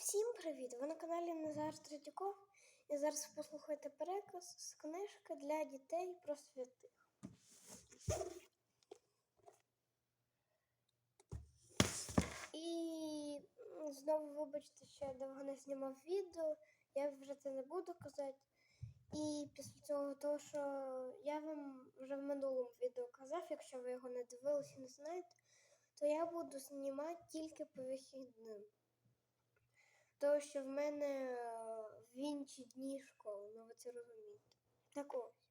Всім привіт! Ви на каналі Назар Третьяков. І зараз ви послухаєте переказ з книжки для дітей про святих. І знову вибачте, що я довго не знімав відео, я вже це не буду казати. І після цього, того, що я вам вже в минулому відео казав, якщо ви його не дивилися і не знаєте, то я буду знімати тільки по вихідним. Тому що в мене е, в інші дні школи, ну ви це розумієте. Так ось.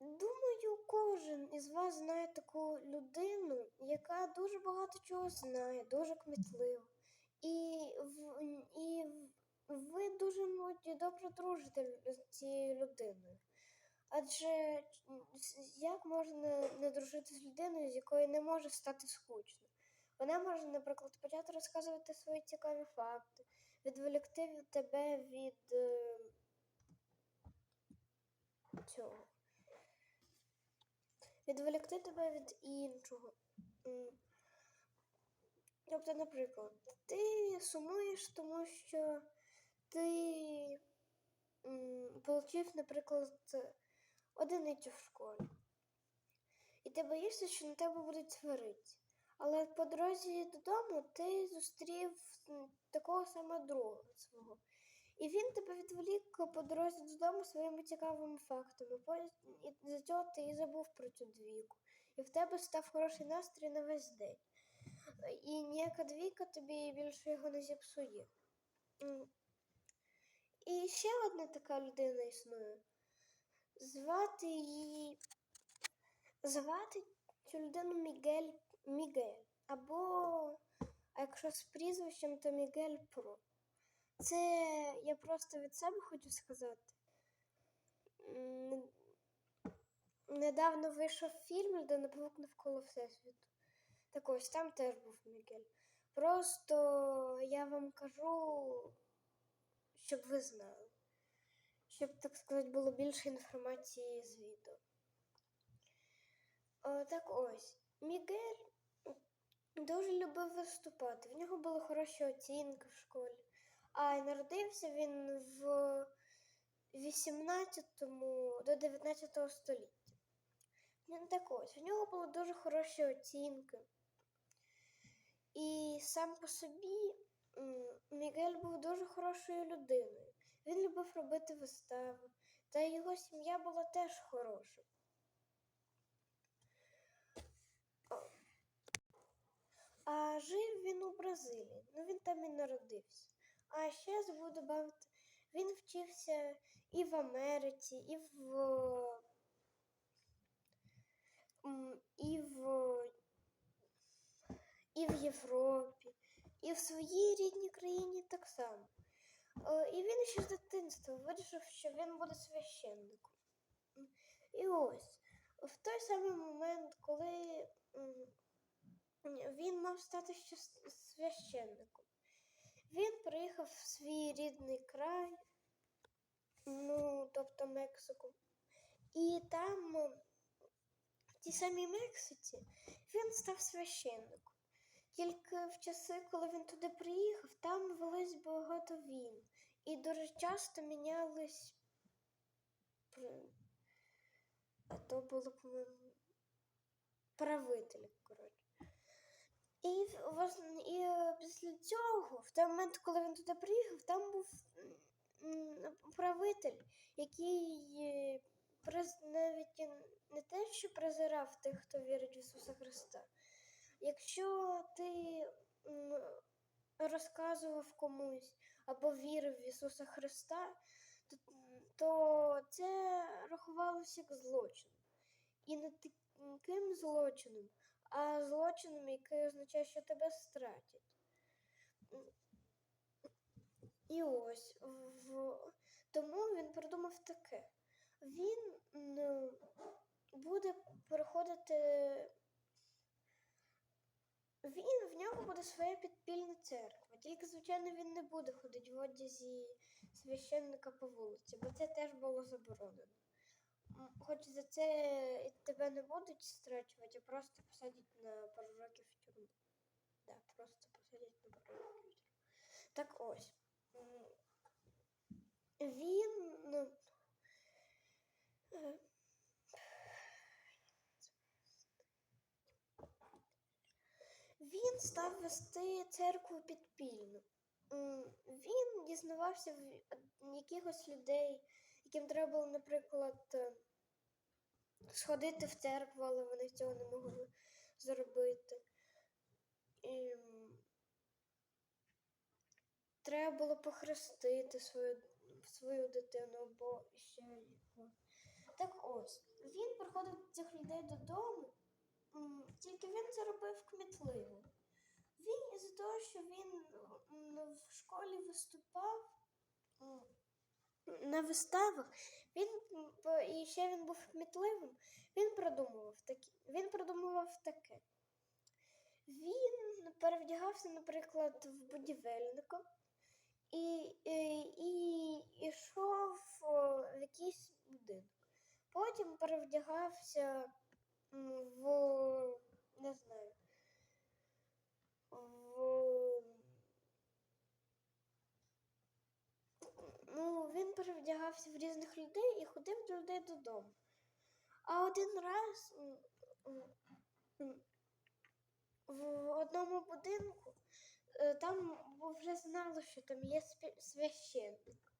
Думаю, кожен із вас знає таку людину, яка дуже багато чого знає, дуже кмітлива. І, і ви дуже мабуть, добре дружите з цією людиною. Адже як можна не дружити з людиною, з якою не може стати скучно? Вона може, наприклад, почати розказувати свої цікаві факти, відволікти тебе від е, цього. Відволікти тебе від іншого. Тобто, наприклад, ти сумуєш, тому що ти получив, наприклад, одиницю в школі. І ти боїшся, що на тебе будуть сваритися. Але по дорозі додому ти зустрів такого самого друга свого. І він тебе відволік по дорозі додому своїми цікавими фактами. І за цього ти і забув про цю двійку. І в тебе став хороший настрій на весь день. І ніяка двійка тобі більше його не зіпсує. І ще одна така людина існує. Звати її. Звати цю людину Мігель Мігель. Або, а якщо з прізвищем, то Мігель Про. Це я просто від себе хочу сказати. Недавно вийшов фільм Людина павук навколо Всесвіту. Так ось там теж був Мігель. Просто я вам кажу, щоб ви знали. Щоб, так сказати, було більше інформації з відео. О, так ось, Мігель дуже любив виступати. В нього були хороші оцінки в школі. А й народився він в 18 до 19 століття. Ну, так ось, в нього були дуже хороші оцінки. І сам по собі Мігель був дуже хорошою людиною. Він любив робити вистави, та його сім'я була теж хороша. А жив він у Бразилії, ну він там і народився. А ще забуду додати, він вчився і в Америці, і в, і в, і в Європі, і в своїй рідній країні так само. Е, І він ще з дитинства вирішив, що він буде священником. І ось, в той самий момент, коли він мав стати ще священником, він приїхав в свій рідний край, ну, тобто Мексику. І там, е, в тій самій Мексиці, він став священником. Тільки в часи, коли він туди приїхав, там велись багато війн. І дуже часто мінялись. А то було, по-моєму, правителі, коротше. І, і е, після цього, в той момент, коли він туди приїхав, там був правитель, який е, навіть не те, що презирав тих, хто вірить в Ісуса Христа. Якщо ти розказував комусь або вірив в Ісуса Христа, то, то це рахувалося як злочин. І не таким злочином, а злочином, який означає, що тебе стратять. І ось в... тому він придумав таке. Він буде переходити. Він в нього буде своя підпільна церква. Тільки, звичайно, він не буде ходити в одязі священника по вулиці, бо це теж було заборонено. Хоч за це тебе не будуть страчувати, а просто посадять на пару років в тюрму. Да, просто посадять. на паровий вітер. Так ось. Він. ну, е, Він став вести церкву підпільно. Він дізнавався в якихось людей, яким треба було, наприклад, е, сходити в церкву, але вони цього не могли зробити. І, треба було похрестити свою, свою дитину або ще його. Так ось, він приходив цих людей додому, тільки він це робив кмітливо. Він із-за того, що він в школі виступав на виставах, він і ще він був кмітливим, він продумував такі. Він продумував таке. Він перевдягався, наприклад, в будівельника і, і, і йшов в якийсь будинок. Потім перевдягався в не знаю. В... Ну, він перевдягався в різних людей і ходив до людей додому. А один раз в одному будинку е, там вже знали, що там є священник.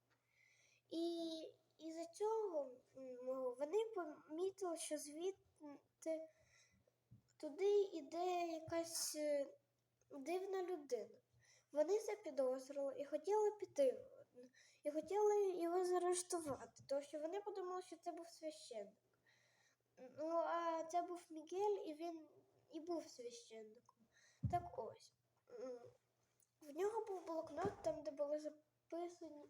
І із-за цього вони помітили, що звідти туди йде якась е, дивна людина. Вони запідозрили і хотіли піти, і хотіли його заарештувати, тому що вони подумали, що це був священник. Ну, а це був Мігель, і він і був священником. Так ось. В нього був блокнот, там, де були записані.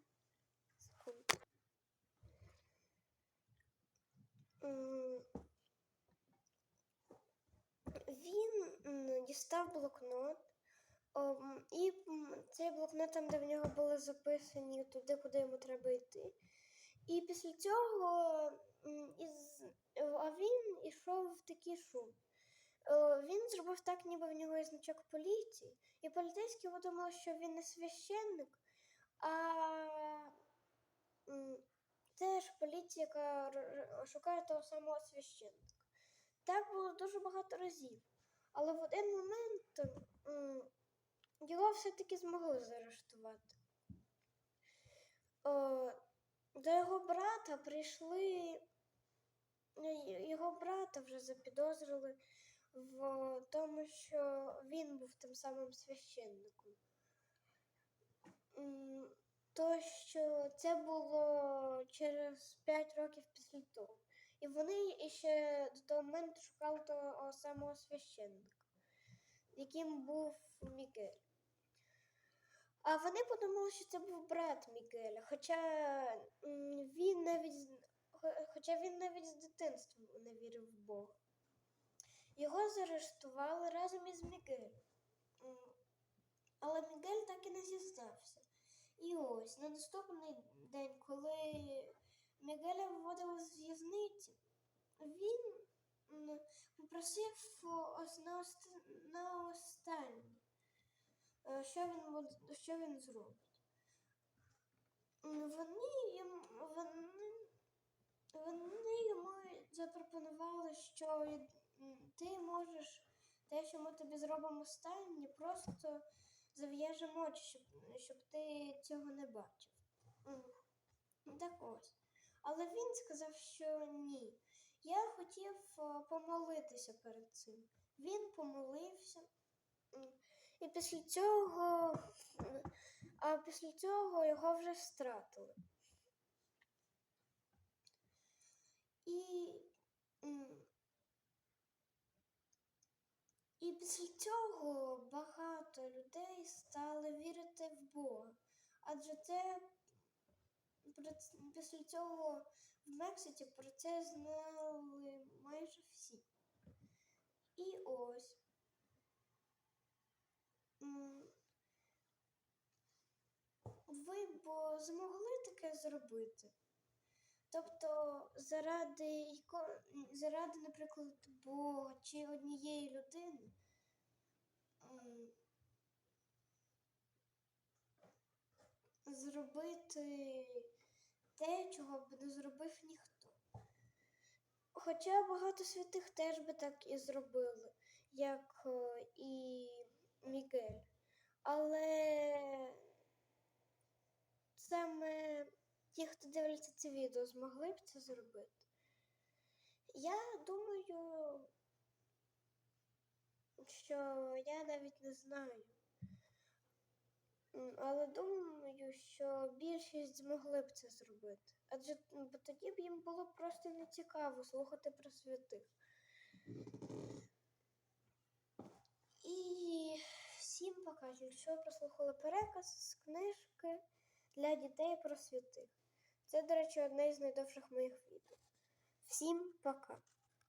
Він дістав блокнот, і цей блокнот там, де в нього були записані туди, куди йому треба йти. І після цього із, а він ішов в такий шум. Він зробив так, ніби в нього є значок поліції, і поліцейські подумали, що він не священник, а це ж поліція, яка шукає того самого священника. Так було дуже багато разів. Але в один момент його все-таки змогли заарештувати. До його брата прийшли. ну, Його брата вже запідозрили в тому, що він був тим самим священником. То, що це було через 5 років після того. І вони ще до того моменту шукали того самого священника, яким був Мігель. А вони подумали, що це був брат Мігеля, хоча він навіть хоча він навіть з дитинства не вірив в Бога. Його заарештували разом із Мігелем. Але Мігель так і не зізнався. І ось на наступний день, коли Мігеля виводили з в'язниці, він попросив на, ост... останнє, е, що він, що він зробить. Вони, вони, вони йому запропонували, що ти можеш те, що ми тобі зробимо останнє, просто зав'яжемо очі, щоб, щоб ти цього не бачив. Так ось. Але він сказав, що ні. Я хотів е, помолитися перед цим. Він помолився. І після цього, а після цього його вже стратили. І, і після цього багато людей стали вірити в Бога. Адже це після цього в Мексиці про це знали майже всі. І ось. Ви б змогли таке зробити. Тобто, заради, заради, наприклад, Бога чи однієї людини. Зробити те, чого б не зробив ніхто. Хоча багато святих теж би так і зробили, як е, і Мігель. Але саме ті, хто дивляться це відео, змогли б це зробити. Я думаю, що я навіть не знаю. Але думаю, що більшість змогли б це зробити. Адже бо тоді б їм було просто не цікаво слухати про святих. І всім пока. Якщо прослухали переказ з книжки для дітей про святих. Це, до речі, одне із найдовших моїх відео. Всім пока.